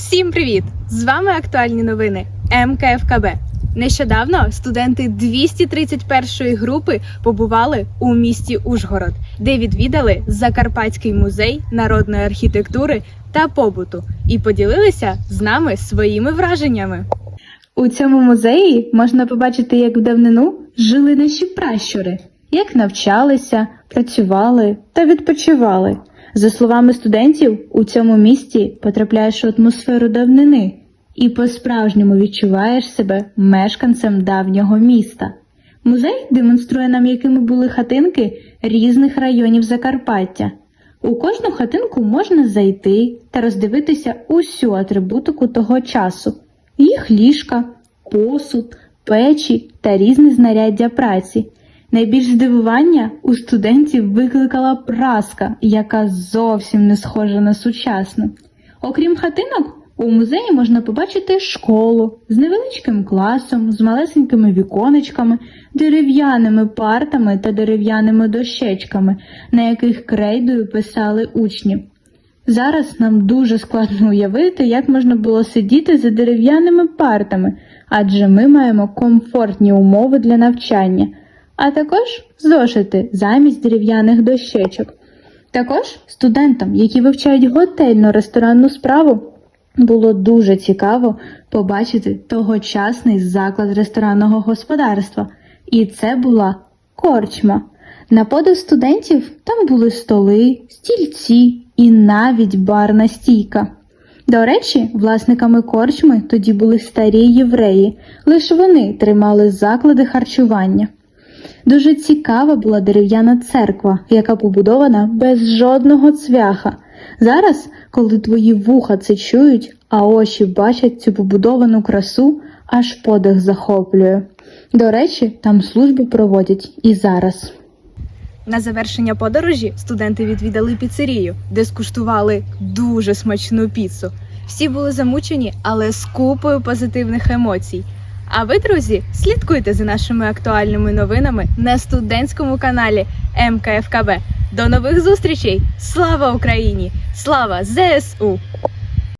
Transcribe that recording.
Всім привіт! З вами актуальні новини МКФКБ. Нещодавно студенти 231-ї групи побували у місті Ужгород, де відвідали Закарпатський музей народної архітектури та побуту і поділилися з нами своїми враженнями. У цьому музеї можна побачити, як в давнину жили наші пращури, як навчалися, працювали та відпочивали. За словами студентів, у цьому місті потрапляєш у атмосферу давнини і по-справжньому відчуваєш себе мешканцем давнього міста. Музей демонструє нам, якими були хатинки різних районів Закарпаття. У кожну хатинку можна зайти та роздивитися усю атрибутику того часу: їх ліжка, посуд, печі та різне знаряддя праці. Найбільш здивування у студентів викликала праска, яка зовсім не схожа на сучасну. Окрім хатинок, у музеї можна побачити школу з невеличким класом, з малесенькими віконечками, дерев'яними партами та дерев'яними дощечками, на яких крейдою писали учні. Зараз нам дуже складно уявити, як можна було сидіти за дерев'яними партами, адже ми маємо комфортні умови для навчання, а також зошити замість дерев'яних дощечок. Також студентам, які вивчають готельно-ресторанну справу, було дуже цікаво побачити тогочасний заклад ресторанного господарства, і це була корчма. На подив студентів там були столи, стільці і навіть барна стійка. До речі, власниками корчми тоді були старі євреї, лише вони тримали заклади харчування. Дуже цікава була дерев'яна церква, яка побудована без жодного цвяха. Зараз, коли твої вуха це чують, а очі бачать цю побудовану красу, аж подих захоплює. До речі, там служби проводять і зараз. На завершення подорожі студенти відвідали піцерію, де скуштували дуже смачну піцу. Всі були замучені, але з купою позитивних емоцій. А ви, друзі, слідкуйте за нашими актуальними новинами на студентському каналі МКФКБ. До нових зустрічей! Слава Україні! Слава ЗСУ!